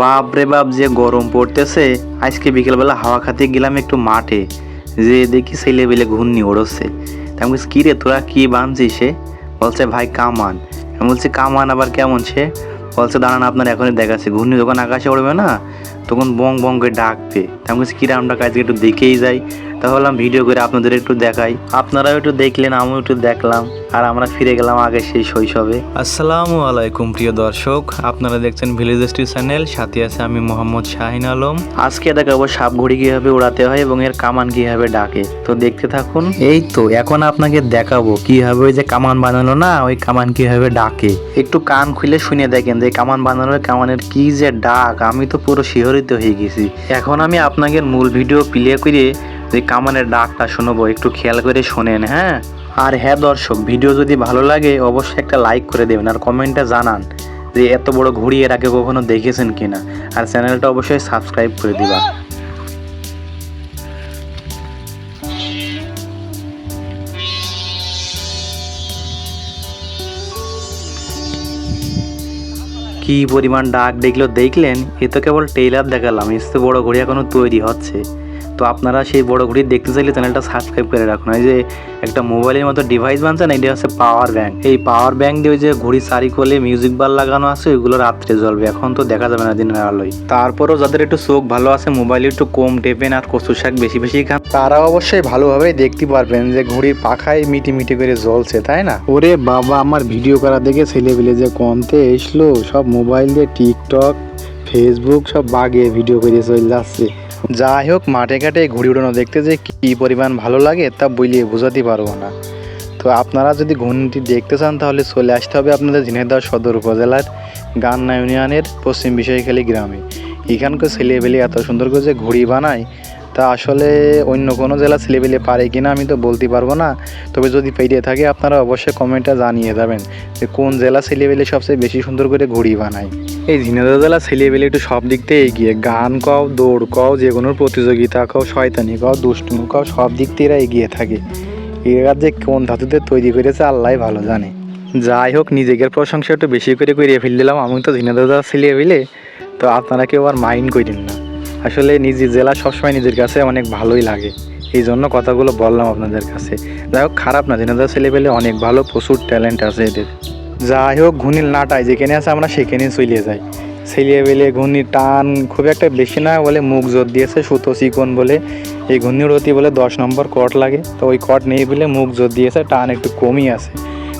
বাপ রে বাপ যে গরম পড়তেছে, আজকে বিকেলবেলা হাওয়া খাতে গেলাম একটু মাঠে। যে দেখি ছেলে বেলে ঘূর্ণি ওড়ছে। তা আমি কী রে তোরা কী বানছিস সে বলছে, ভাই কামান। আমি বলছি, কামান আবার কেমন সে বলছে, দাঁড়ান, আপনার এখনই দেখাচ্ছে। ঘূর্ণি যখন আকাশে উড়বে না, তখন বং বং করে ডাকবে। তা আমি বলছি আমরা কাজকে একটু দেখেই যাই। তাহলে আমি ভিডিও করে আপনাদের একটু দেখাই। আপনারাও একটু দেখলেন আমিও একটু দেখলাম। আর আমরা ফিরে গেলাম আগে সেই শৈশবে। আসসালামু আলাইকুম প্রিয় দর্শক। আপনারা দেখছেন ভিলেজ স্ট্রি চ্যানেল সাথে আছে আমি মোহাম্মদ শাহিন আলম। আজকে দেখাবো সাপ ঘুড়ি কীভাবে উড়াতে হয় এবং এর কামান কীভাবে ডাকে। তো দেখতে থাকুন। এই তো এখন আপনাকে দেখাবো কীভাবে ওই যে কামান বানানো না ওই কামান কীভাবে ডাকে। একটু কান খুলে শুনে দেখেন যে কামান বানানোর কামানের কি যে ডাক আমি তো পুরো শিহরিত হয়ে গেছি। এখন আমি আপনাকে মূল ভিডিও প্লে করে যে কামানের ডাকটা শোনাবো, একটু খেয়াল করে শোনেন হ্যাঁ? আর হ্যাঁ দর্শক, ভিডিও যদি ভালো লাগে, অবশ্যই একটা লাইক করে দেবেন আর কমেন্টে জানান যে এত বড় ঘুড়ি এর আগে কখনো দেখেছেন কিনা। আর চ্যানেলটা অবশ্যই সাবস্ক্রাইব করে দিবা। কি পরিমাণ ডাক দেখল, দেখলেন? এ তো কেবল টেইলার দেখালাম এর তো বড় ঘড়ি এখনও তৈরি হচ্ছে। তো আপনারা সেই বড় ঘড়ি দেখতে চাইলে চ্যানেলটা সাবস্ক্রাইব করে রাখুন। এই যে একটা মোবাইলের মতো ডিভাইস বানছে না এটা হচ্ছে পাওয়ার ব্যাংক এই পাওয়ার ব্যাংক দিয়ে ওই যে ঘড়ি চারি কোলে মিউজিক বার লাগানো আছে, ওইগুলো রাত্রে জ্বলবে। এখন তো দেখা যাবে না দিনের আলোয়। তারপরও যাদের একটু চোখ ভালো আছে মোবাইলে একটু কম টেপেন আর কচু শাক বেশি বেশি খান। তারা অবশ্যই ভালোভাবে দেখতে পারবেন যে ঘড়ির পাখায় মিটি মিটি করে জ্বলছে, তাই না? ওরে বাবা, আমার ভিডিও করা দেখে ছেলেপিলে যে কমতে এসলো। সব মোবাইল দিয়ে টিকটক ফেসবুক সব বাগে ভিডিও করে চলে যাচ্ছে। যাই হোক, মাঠে ঘাটে ঘুড়ি উড়ানো দেখতে যে কী পরিমাণ ভালো লাগে তা বলিয়ে বোঝাতে পারব না। তো আপনারা যদি ঘূর্ণিটি দেখতে চান, তাহলে চলে আসতে হবে আপনাদের ঝিনাইদহ সদর উপজেলার গান্না ইউনিয়নের পশ্চিম বিষয়খালী গ্রামে। এখানকার ছেলেবেলে এত সুন্দর করে যে ঘুড়ি বানায় তা আসলে অন্য কোনো জেলা ছেলেবেলে পারে কিনা আমি তো বলতে পারব না। তবে যদি পেরিয়ে থাকে, আপনারা অবশ্যই কমেন্টটা জানিয়ে যাবেন যে কোন জেলা ছেলেবেলে সবচেয়ে বেশি সুন্দর করে ঘুড়ি বানায়। এই ঝিনাইদহ জেলা ছেলেবেলে একটু সব দিক থেকে এগিয়ে। গান কও, দৌড় কও, যে কোনো প্রতিযোগিতা কও, শয়তানি কও, দুষ্টুমি কও, সব দিক থেকে এরা এগিয়ে থাকে। এরা যে কোন ধাতুতে তৈরি করেছে আল্লাহ ভালো জানে। যাই হোক, নিজেদের প্রশংসা একটু বেশি করে করিয়ে ফেল দিলাম আমি তো ঝিনাইদহ জেলা ছেলেবেলে তো আপনারা কেউ আর মাইন্ড করেন না। আসলে নিজের জেলা সবসময় নিজের কাছে অনেক ভালোই লাগে। এই জন্য কথাগুলো বললাম আপনাদের কাছে। যাই হোক, খারাপ না ঝিনাইদহ ছেলেবেলে অনেক ভালো, প্রচুর ট্যালেন্ট আছে এদের। যাই হোক ঘূর্ণির নাটাই যেখানে আছে আমরা সেখানে চলে যাই। ছেলিয়ে বেলে ঘূর্ণির টান খুব একটা বেশি না বলে মুখ জোর দিয়েছে, সুতো চিকন বলে। এই ঘূর্ণির অতি বলে দশ নম্বর কট লাগে। তো ওই কট নেই বলে মুখ জোর দিয়েছে, টান একটু কমই আছে।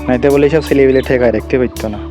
নাইতে বলে সব ছেলেবেলে ঠেকায় রাখতে পারতো না।